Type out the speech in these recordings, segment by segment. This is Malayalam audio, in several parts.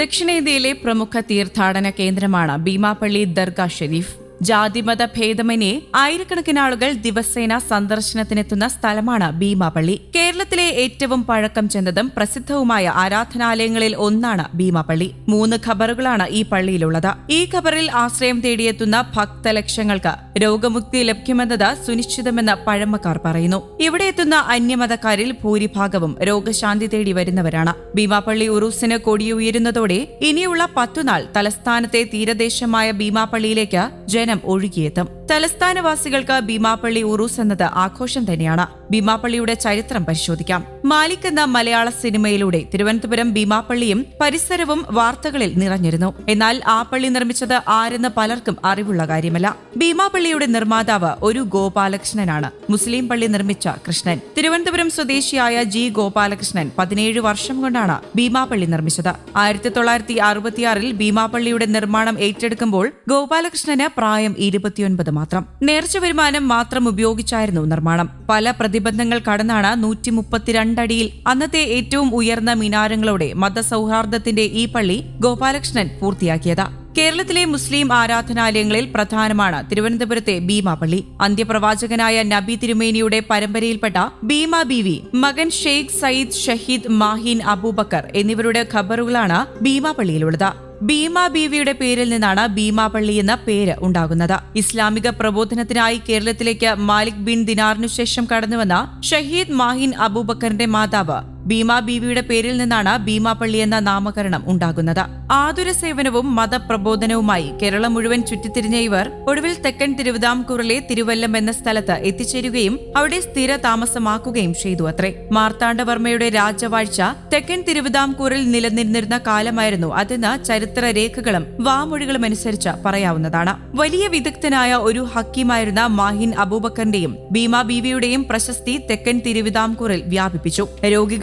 ദക്ഷിണേന്ത്യയിലെ പ്രമുഖ തീർത്ഥാടന കേന്ദ്രമാണ് ഭീമാപള്ളി ദർഗ ഷെരീഫ്. ജാതിമത ഭേദമന്യേ ആയിരക്കണക്കിന് ആളുകൾ ദിവസേന സന്ദർശനത്തിനെത്തുന്ന സ്ഥലമാണ് ഭീമാപള്ളി. കേരളത്തിലെ ഏറ്റവും പഴക്കം ചെന്നതും പ്രസിദ്ധവുമായ ആരാധനാലയങ്ങളിൽ ഒന്നാണ് ഭീമാപള്ളി. മൂന്ന് ഖബറുകളാണ് ഈ പള്ളിയിലുള്ളത്. ഈ ഖബറിൽ ആശ്രയം തേടിയെത്തുന്ന ഭക്തലക്ഷങ്ങൾക്ക് രോഗമുക്തി ലഭ്യമെന്നത് സുനിശ്ചിതമെന്ന് പഴമക്കാർ പറയുന്നു. ഇവിടെ എത്തുന്ന അന്യമതക്കാരിൽ ഭൂരിഭാഗവും രോഗശാന്തി തേടി വരുന്നവരാണ്. ഭീമാപള്ളി ഉറൂസിന് കൊടിയുയരുന്നതോടെ ഇനിയുള്ള പത്തുനാൾ തലസ്ഥാനത്തെ തീരദേശമായ ഭീമാപള്ളിയിലേക്ക് ജനം ഒഴുകിയെത്തും. തലസ്ഥാനവാസികൾക്ക് ഭീമാപ്പള്ളി ഉറൂസ് എന്നത് ആഘോഷം തന്നെയാണ്. ഭീമാപള്ളിയുടെ ചരിത്രം പരിശോധിക്കാം. മാലിക് എന്ന മലയാള സിനിമയിലൂടെ തിരുവനന്തപുരം ഭീമാപ്പള്ളിയും പരിസരവും വാർത്തകളിൽ നിറഞ്ഞിരുന്നു. എന്നാൽ ആ പള്ളി നിർമ്മിച്ചത് ആരെന്ന് പലർക്കും അറിവുള്ള കാര്യമല്ല. ഭീമാപ്പള്ളിയുടെ നിർമ്മാതാവ് ഒരു ഗോപാലകൃഷ്ണനാണ്. മുസ്ലിം പള്ളി നിർമ്മിച്ച കൃഷ്ണൻ. തിരുവനന്തപുരം സ്വദേശിയായ ജി ഗോപാലകൃഷ്ണൻ പതിനേഴ് വർഷം കൊണ്ടാണ് ഭീമാപ്പള്ളി നിർമ്മിച്ചത്. ആയിരത്തി തൊള്ളായിരത്തി അറുപത്തിയാറിൽ ഭീമാപ്പള്ളിയുടെ നിർമ്മാണം ഏറ്റെടുക്കുമ്പോൾ ഗോപാലകൃഷ്ണന് പ്രായം ഇരുപത്തിയൊൻപത് മാത്രം. നേർച്ച വരുമാനം മാത്രം ഉപയോഗിച്ചായിരുന്നു നിർമ്മാണം. പല പ്രതിബന്ധങ്ങൾ കടന്നാണ് നൂറ്റി മുപ്പത്തിരണ്ടടിയിൽ അന്നത്തെ ഏറ്റവും ഉയർന്ന മിനാരങ്ങളോടെ മതസൗഹാർദ്ദത്തിന്റെ ഈ പള്ളി ഗോപാലകൃഷ്ണൻ പൂർത്തിയാക്കിയത്. കേരളത്തിലെ മുസ്ലിം ആരാധനാലയങ്ങളിൽ പ്രധാനമാണ് തിരുവനന്തപുരത്തെ ഭീമ പള്ളി. അന്ത്യപ്രവാചകനായ നബി തിരുമേനിയുടെ പരമ്പരയിൽപ്പെട്ട ഭീമ ബീവി മകൻ ഷെയ്ഖ് സയ്യിദ് ഷഹീദ് മാഹിൻ അബൂബക്കർ എന്നിവരുടെ ഖബറുകളാണ് ഭീമ പള്ളിയിലുള്ളത്. ഭീമ ബീവിയുടെ പേരിൽ നിന്നാണ് ഭീമാപള്ളി എന്ന പേര് ഉണ്ടാകുന്നത്. ഇസ്ലാമിക പ്രബോധനത്തിനായി കേരളത്തിലേക്ക് മാലിക് ബിൻ ദിനാറിനു ശേഷം കടന്നുവന്ന ഷഹീദ് മാഹിൻ അബൂബക്കറിന്റെ മാതാവ് ഭീമ ബീവിയുടെ പേരിൽ നിന്നാണ് ഭീമാപള്ളി എന്ന നാമകരണം ഉണ്ടാകുന്നത്. ആതുര സേവനവും മതപ്രബോധനവുമായി കേരളം മുഴുവൻ ചുറ്റിത്തിരിഞ്ഞ ഇവർ ഒടുവിൽ തെക്കൻ തിരുവിതാംകൂറിലെ തിരുവല്ലം എന്ന സ്ഥലത്ത് എത്തിച്ചേരുകയും അവിടെ സ്ഥിര താമസമാക്കുകയും ചെയ്തു അത്രേ. മാർത്താണ്ഡവർമ്മയുടെ രാജവാഴ്ച തെക്കൻ തിരുവിതാംകൂറിൽ നിലനിന്നിരുന്ന കാലമായിരുന്നു അതെന്ന് ചരിത്ര രേഖകളും വാമൊഴികളും അനുസരിച്ച് പറയാവുന്നതാണ്. വലിയ വിദഗ്ധനായ ഒരു ഹക്കീമായിരുന്ന മാഹിൻ അബൂബക്കറിന്റെയും ഭീമ ബീവിയുടെയും പ്രശസ്തി തെക്കൻ തിരുവിതാംകൂറിൽ വ്യാപിപ്പിച്ചു.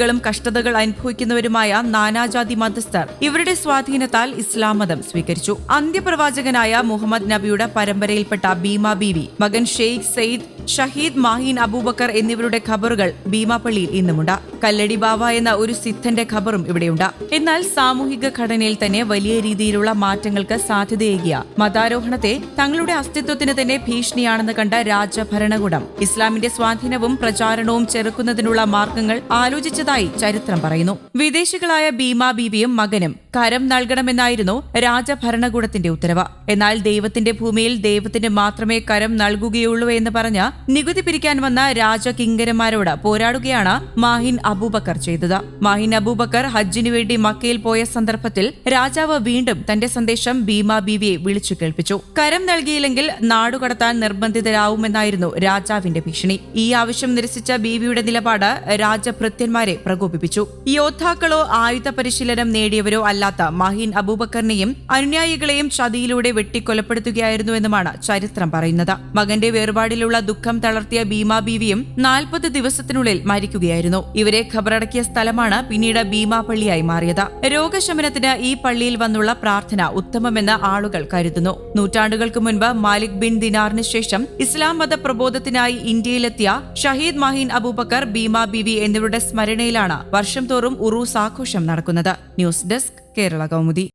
രോഗികളും കഷ്ടതകൾ അനുഭവിക്കുന്നവരുമായ നാനാജാതി മതസ്ഥർ ഇവരുടെ സ്വാധീനത്താൽ ഇസ്ലാം മതം സ്വീകരിച്ചു. അന്ത്യപ്രവാചകനായ മുഹമ്മദ് നബിയുടെ പരമ്പരയിൽപ്പെട്ട ബീമ ബീവി മകൻ ഷെയ്ഖ് സയ്യിദ് ഷഹീദ് മാഹീൻ അബൂബക്കർ എന്നിവരുടെ ഖബറുകൾ ഭീമാപ്പള്ളിയിൽ ഇന്നുമുണ്ട്. കല്ലടി ബാവ എന്ന ഒരു സിദ്ധന്റെ ഖബറും ഇവിടെയുണ്ട്. എന്നാൽ സാമൂഹിക ഘടനയിൽ തന്നെ വലിയ രീതിയിലുള്ള മാറ്റങ്ങൾക്ക് സാധ്യതയേകിയ മതാരോഹണത്തെ തങ്ങളുടെ അസ്തിത്വത്തിന് തന്നെ ഭീഷണിയാണെന്ന് കണ്ട രാജഭരണകൂടം ഇസ്ലാമിന്റെ സ്വാധീനവും പ്രചാരണവും ചെറുക്കുന്നതിനുള്ള മാർഗങ്ങൾ ആലോചിച്ചതായി ചരിത്രം പറയുന്നു. വിദേശികളായ ഭീമ ബീവിയും മകനും കരം നൽകണമെന്നായിരുന്നു രാജഭരണകൂടത്തിന്റെ ഉത്തരവ്. എന്നാൽ ദൈവത്തിന്റെ ഭൂമിയിൽ ദൈവത്തിന് മാത്രമേ കരം നൽകുകയുള്ളൂ എന്ന് പറഞ്ഞ് നികുതി പിരിക്കാൻ വന്ന രാജ രാജകിങ്കരന്മാരോട് പോരാടുകയാണ് മാഹിൻ അബൂബക്കർ ചെയ്തത്. മാഹിൻ അബൂബക്കർ ഹജ്ജിനു വേണ്ടി മക്കയിൽ പോയ സന്ദർഭത്തിൽ രാജാവ് വീണ്ടും തന്റെ സന്ദേശം ഭീമ ബീവിയെ വിളിച്ചു കേൾപ്പിച്ചു. കരം നൽകിയില്ലെങ്കിൽ നാടുകടത്താൻ നിർബന്ധിതരാവുമെന്നായിരുന്നു രാജാവിന്റെ ഭീഷണി. ഈ ആവശ്യം നിരസിച്ച ബീവിയുടെ നിലപാട് രാജഭൃത്യന്മാരെ പ്രകോപിപ്പിച്ചു. യോദ്ധാക്കളോ ആയുധ പരിശീലനം നേടിയവരോ അല്ലാത്ത മാഹിൻ അബൂബക്കറിനെയും അനുയായികളെയും ചതിയിലൂടെ വെട്ടിക്കൊലപ്പെടുത്തുകയായിരുന്നുവെന്നുമാണ് ചരിത്രം പറയുന്നത്. മകന്റെ വേർപാടിലുള്ള ദുഃഖം തളർത്തിയ ഭീമ ബീവിയും നാൽപ്പത് ദിവസത്തിനുള്ളിൽ മരിക്കുകയായിരുന്നു. ഇവരെ ഖബറടക്കിയ സ്ഥലമാണ് പിന്നീട് ഭീമാ പള്ളിയായി മാറിയത്. രോഗശമനത്തിന് ഈ പള്ളിയിൽ വന്നുള്ള പ്രാർത്ഥന ഉത്തമമെന്ന് ആളുകൾ കരുതുന്നു. നൂറ്റാണ്ടുകൾക്ക് മുൻപ് മാലിക് ബിൻ ദിനാറിന് ശേഷം ഇസ്ലാം മത പ്രബോധത്തിനായി ഇന്ത്യയിലെത്തിയ ഷഹീദ് മാഹിൻ അബൂബക്കർ ഭീമ ബീവി എന്നിവരുടെ സ്മരണയിലാണ് വർഷം തോറും ഉറൂസ് ആഘോഷം നടക്കുന്നത്. News desk Kerala Kaumudi.